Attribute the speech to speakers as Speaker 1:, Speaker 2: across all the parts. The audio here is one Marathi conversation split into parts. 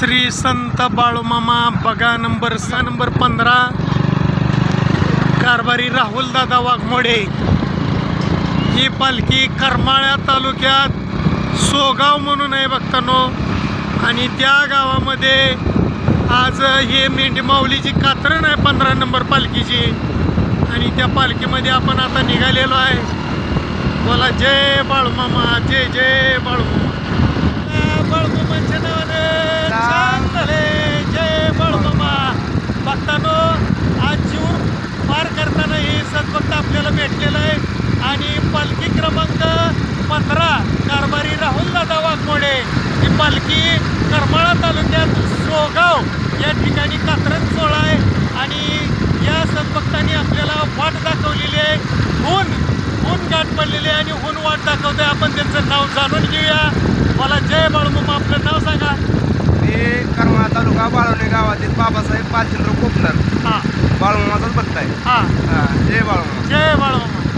Speaker 1: श्री संत बाळूमामा बगा नंबर सहा नंबर पंधरा. कारभारी राहुल दादा वाघमोडे. ही पालखी करमाळ्या तालुक्यात सोगाव म्हणून आहे बघतानो आणि त्या गावामध्ये आज हे मेंढी माऊलीची कात्रण आहे पंधरा नंबर पालखीची. आणि त्या पालखीमध्ये आपण आता निघालेलो आहे. बोला जय बाळूमामा जय जय बाळूमामा. बाळूमामाच्या नावाने छान झाले. जय बाळूमामा बघतानो आज जीव पार करताना हे सद्भक्त आपल्याला भेटलेलं आहे. आणि पालखी क्रमांक पंधरा कारभारी राहुल दादा वाघमोडे. ही पालखी करमाळा तालुक्यात सोगाव या ठिकाणी कात्रज सोहळा आहे. आणि या सद्भक्तांनी आपल्याला वाट दाखवलेली आहे. ऊन ऊन गाठ पडलेली आहे आणि ऊन वाट दाखवतोय. आपण त्यांचं नाव जाणून घेऊया. मला जय बाळूमामा आपलं नाव सांगा.
Speaker 2: मी करमाळा तालुका बाळवणे गावातील बाबासाहेब पाचेंद्र कोपनर.
Speaker 1: हां.
Speaker 2: बाळूमामाचाच भक्त आहे.
Speaker 1: हां.
Speaker 2: हा, जय बाळूमामा.
Speaker 1: जय बाळूमामा.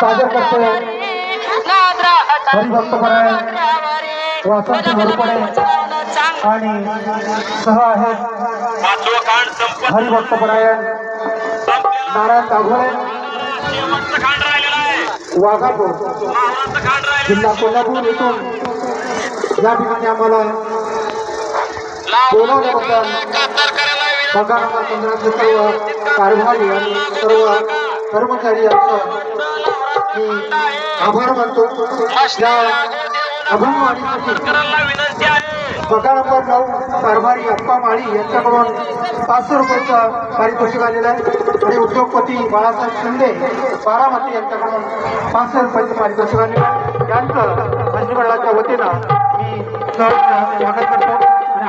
Speaker 3: सादर करतोय हरिभक्तपरायण
Speaker 4: नवप्यावारी
Speaker 3: वासाची भरपडे आणि सह आहेत
Speaker 5: संपत
Speaker 3: हरिभक्तपरायण नारायण
Speaker 5: आहे
Speaker 3: वाघापूर जिल्हा कोल्हापूर येथून या ठिकाणी आम्हाला बोलावल्याबद्दल
Speaker 5: कातर करायला
Speaker 3: सर्व कार्यभारी आणि सर्व कर्मचारी यांचं मी आभार मानतो. या अभंगवाणीसाठी
Speaker 5: करायला
Speaker 3: पगार नंबर नऊ कारभारी अप्पा माळी यांच्याकडून पाचशे रुपयाचं पारितोषिक आलेलं आहे. आणि उद्योगपती बाळासाहेब शिंदे बारामती यांच्याकडून पाचशे रुपयाचं पारितोषिक आलेलं आहे. यांचं मंत्रिमंडळाच्या वतीनं मी स्वागत करतो.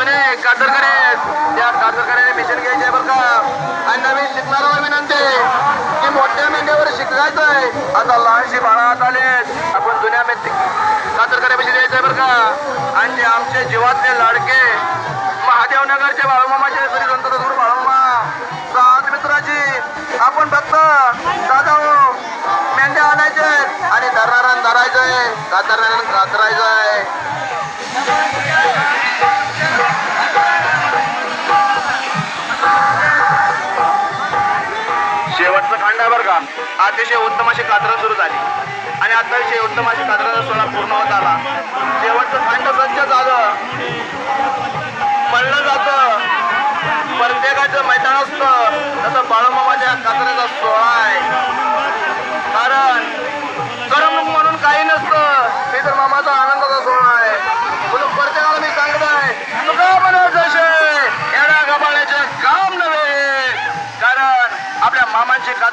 Speaker 2: जुने कातरकरे आहेत. त्या कातरकऱ्याने मिशन घ्यायचे बरं का. आणि नवीन शिकणाऱ्याला विनंती की मोठ्या मेंढ्यावर शिकायचं आहे आता लहानशी बाळा हात आपण जुन्या मेंढी कातरकऱ्यापाशी मिशन आहे बरं का. आणि आमचे जीवातले लाडके महादेव नगरचे बाळूमामाचे श्री संत बाळूमा बाळूमामा. सात मित्राची आपण फक्त दादा हो मेंढ्या आणायचे आणि धरणाऱ्या धरायचंय. कातरणाऱ्या कातरायचंय शेवटचं खांड आहे बरं का. अतिशय उत्तम अशी कातरण सुरू झाली. आणि अतिशय उत्तम अशी कातराचा सोहळा पूर्ण होत आला. शेवटचं खांड सज्ज झालं. पडलं जातं. प्रत्येकाचं मैदान असतं. तसं बाळूमामाच्या कातऱ्याचा सोहळा आहे. कारण करमणूक म्हणून काही नसतं हे तर मामाचा आनंदाचा सोहळा आहे म्हणून प्रत्येकाला मी सांगत आहे तुका म्हणा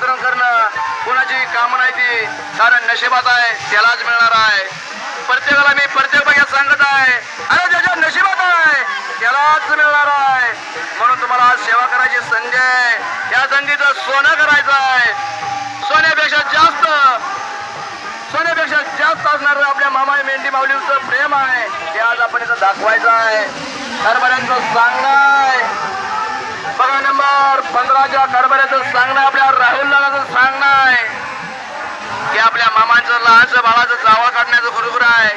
Speaker 2: आचरण करणं कोणाची काम नाही ती. कारण नशिबात आहे त्यालाच मिळणार आहे. प्रत्येकाला मी प्रत्येक भाग्यात सांगत आहे अरे ज्याच्या नशिबात आहे त्यालाच मिळणार आहे. म्हणून तुम्हाला आज सेवा करायची संधी आहे. या संधीचं सोनं करायचं आहे. सोन्यापेक्षा जास्त सोन्यापेक्षा जास्त असणार आपल्या मामा मेंढी माऊलीचं प्रेम आहे. ते आज आपण इथं दाखवायचं आहे. हरभऱ्यांचं सांगणं आहे. बघा नंबर पंधराच्या कडबऱ्याचं सांगणं आपल्या राहुल दादाचं सांगणं आहे. की आपल्या मामांचं लहानचं भावाचं जावळ काढण्याचं बरोबर आहे.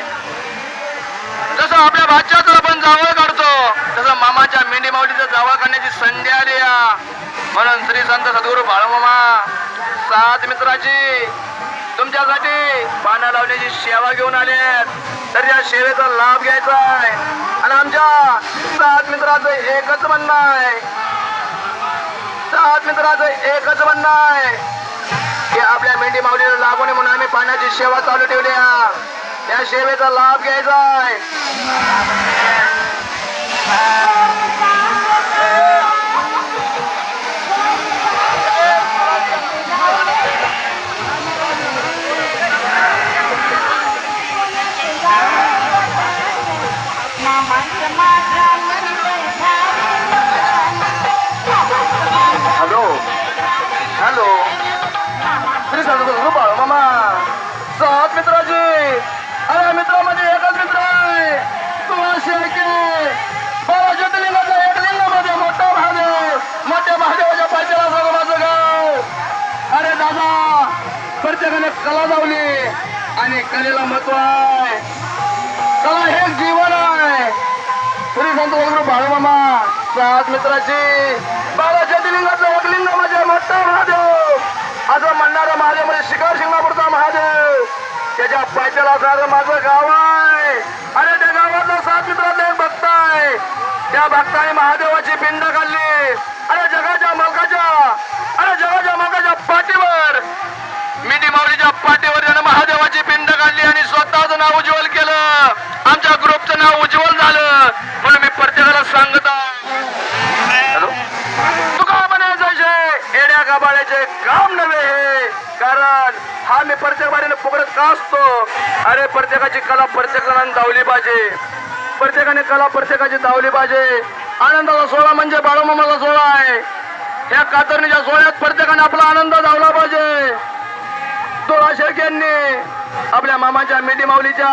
Speaker 2: जसं आपल्या भाच्याचं आपण जावळ काढतो तसं मामाच्या मेंढी माऊलीचं जावळ काढण्याची संधी आली म्हणून श्री संत सद्गुरू बाळमामा सात मित्राची तुमच्यासाठी पानं लावण्याची सेवा घेऊन आले तर या सेवेचा लाभ घ्यायचा आहे. आणि आमच्या सात मित्राचं एकच म्हणणं आहे. सात मित्राचं एकच म्हणणं आहे की आपल्या मेंढी माऊलीला लागू नये म्हणून आम्ही पाण्याची सेवा चालू ठेवली त्या सेवेचा लाभ घ्यायचा आहे. प्रत्येकाने कला लावली आणि कलेला महत्त्व आहे. कला हे जीवन आहे. श्री संत वगैरे बाळूमामा सात मित्राची बारा ज्योतिर्लिंगाचं वकलिंग म्हणजे मोठा महादेव. असं म्हणणारा महादेव म्हणजे शिखर शिंगणापूरचा महादेव. त्याच्या पायथ्याला असणारं माझं गाव आहे. आणि त्या गावातला सात मित्रातला एक भक्त आहे. त्या भक्ताने महादेवाची पिंड काढली. अरे जगाच्या मालकाच्या अरे जगाच्या मालकाच्या मी दिमावलीच्या पाठीवर त्यानं महादेवाची पिंड काढली आणि स्वतःचं नाव उज्ज्वल केलं. आमच्या ग्रुपचं नाव उज्ज्वल झालं. म्हणून मी प्रत्येकाला सांगत तुका म्हणायचं एड्या गाबाळ्याचे काम नव्हे हे. कारण हा मी प्रत्येक बारीने पकडत का असतो? अरे प्रत्येकाची कला प्रत्येकाने धावली पाहिजे. प्रत्येकाने कला प्रत्येकाची धावली पाहिजे. आनंदाचा सोहळा म्हणजे बाळूमामाचा सोहळा आहे. या कातरणीच्या सोहळ्यात प्रत्येकाने आपला आनंद धावला पाहिजे. सोळा शेख यांनी आपल्या मामाच्या मेंढी माऊलीच्या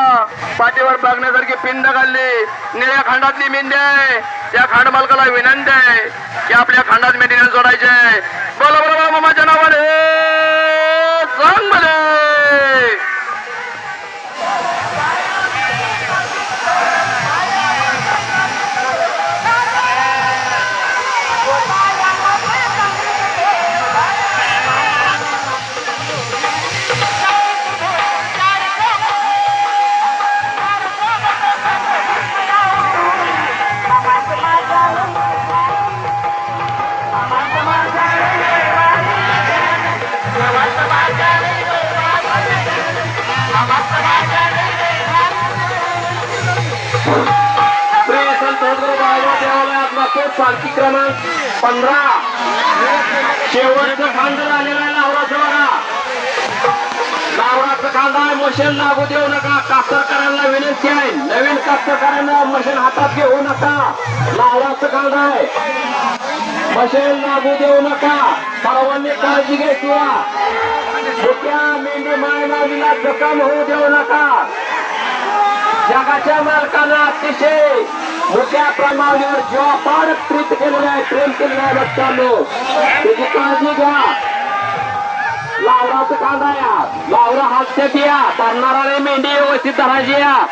Speaker 2: पाठीवर बघण्यासारखी पिंड घालली निळ्या खांडातली मेंढी आहे. त्या खांड मालकाला विनंती आहे की आपल्या खांडात मेंढीने जोडायचे. बोला बोला मामाच्या नावाने. सांग
Speaker 5: पालखी क्रमांक पंधरा शेवटचं खांद झालेलं आहे लावराचं बघा लावराचं खांदा आहे मशीन लागू देऊ नका कास्तरकरांना विनंती आहे नवीन कास्तरकरांना मशीन हातात घेऊ नका. लावराचं खांदा आहे. मशीन लागू देऊ नका. सर्वांनी काळजी घ्यायची छोट्या मेंढी मायनावीला जखम होऊ देऊ नका. जगाच्या मालकानं अतिशय मोठ्या प्रमाणावर जीवापाड प्रीत केलेलं आहे प्रेम केलेलं आहे बच्चांनो त्याची काळजी घ्या. लावराचं कांदा या. लावरा हास्यात या तरणारा मेंढी व्यवस्थित धरायची या.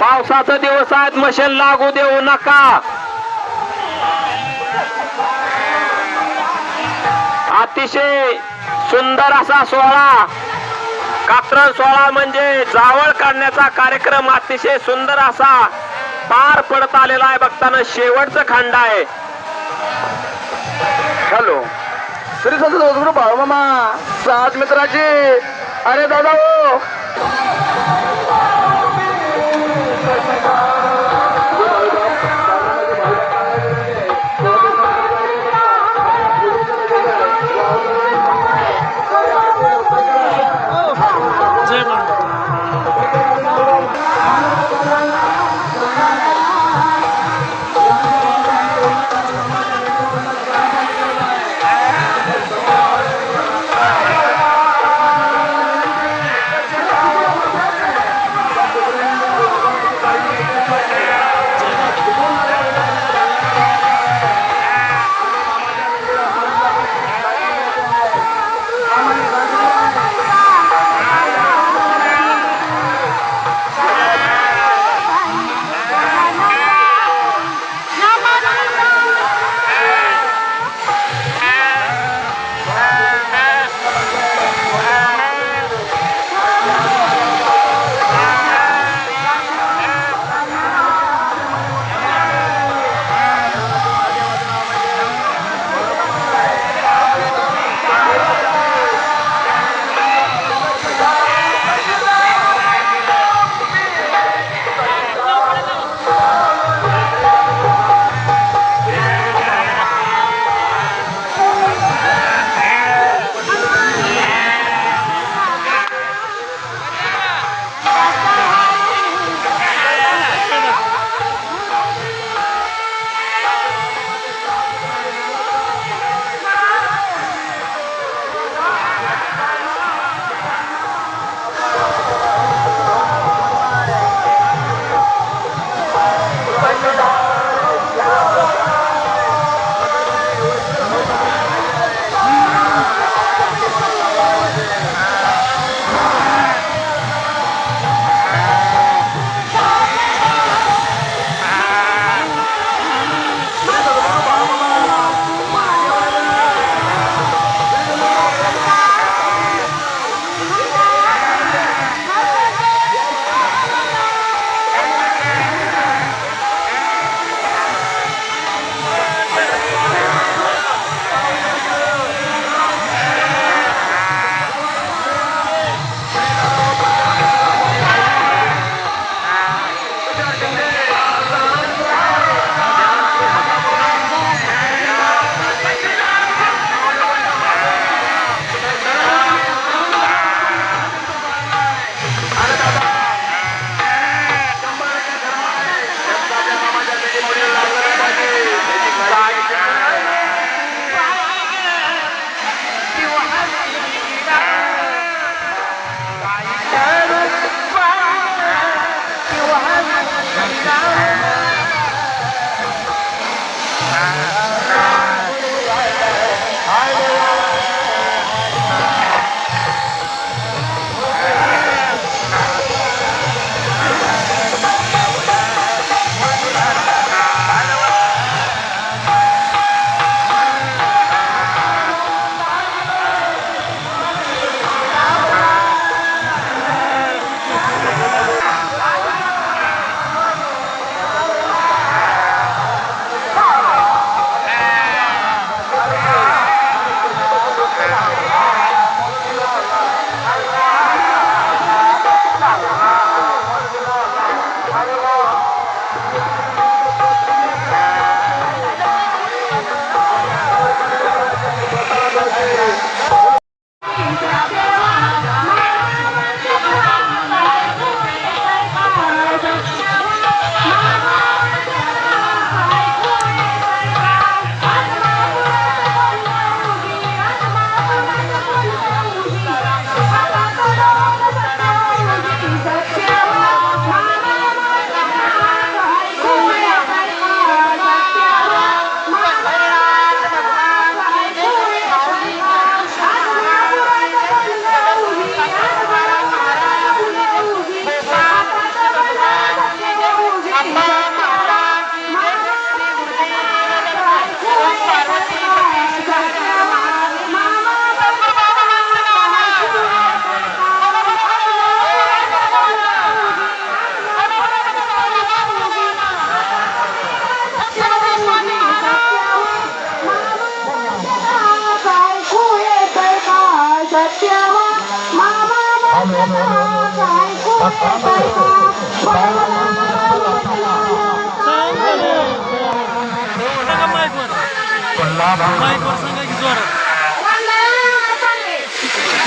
Speaker 5: पावसाचा दिवस आहेत मशीन लागू देऊ नका. अतिशय सुंदर असा सोहळा. कात्रण सोहळा म्हणजे जावळ काढण्याचा कार्यक्रम अतिशय सुंदर असा पार पडत आलेला आहे. बघताना शेवटचं खंड आहे.
Speaker 2: हॅलो. श्री संत भाऊ मामा सात मित्राची. अरे दादा हो.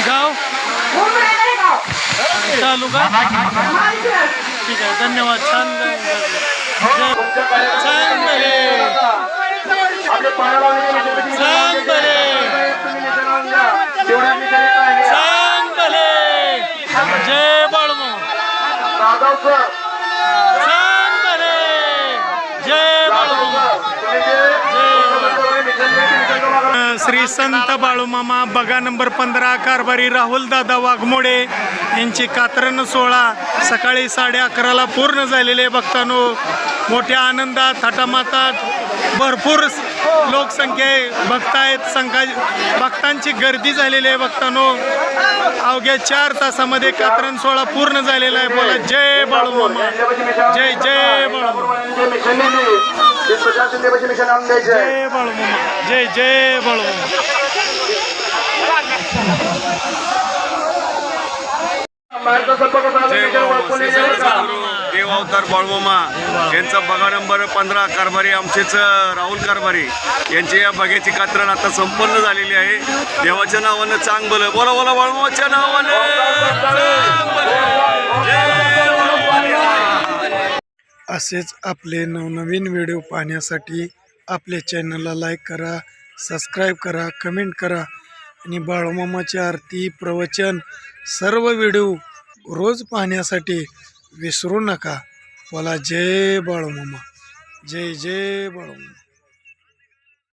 Speaker 1: गाव तालुका ठीक आहे धन्यवाद छान छान छान श्री संत बाळूमामा बगा नंबर पंधरा कारभारी राहुल दादा वाघमोडे यांची कात्रण सोहळा सकाळी साडे अकराला पूर्ण झालेले भक्तांनो मोठ्या आनंदात थाटामातात भरपूर लोकसंख्या आहे. भक्त संख्या भक्तांची गर्दी झालेली आहे भक्तांनो. अवघ्या चार तासामध्ये कात्रण सोहळा पूर्ण झालेला आहे. बोला जय बाळूमामा जय जय बाळू जय बाळूमामा जय जय बाळूमामा
Speaker 6: देव अवतार बाळमामा यांचा बघा नंबर पंधरा कारभारी आमचेच राहुल कारभारी यांची या बघ्याची कात्रण आता संपन्न झालेली आहे. देवाच्या नावानं चांग बोला बोला बाळमामाच्या नावानं.
Speaker 1: असेच आपले नवनवीन व्हिडिओ पाहण्यासाठी आपल्या चॅनलला लाईक करा सबस्क्राईब करा कमेंट करा. आणि बाळूमामाची आरती प्रवचन सर्व व्हिडिओ रोज पाहण्यासाठी विसरू नका. बोला जय बाळूमामा. जय जय बाळूमामा.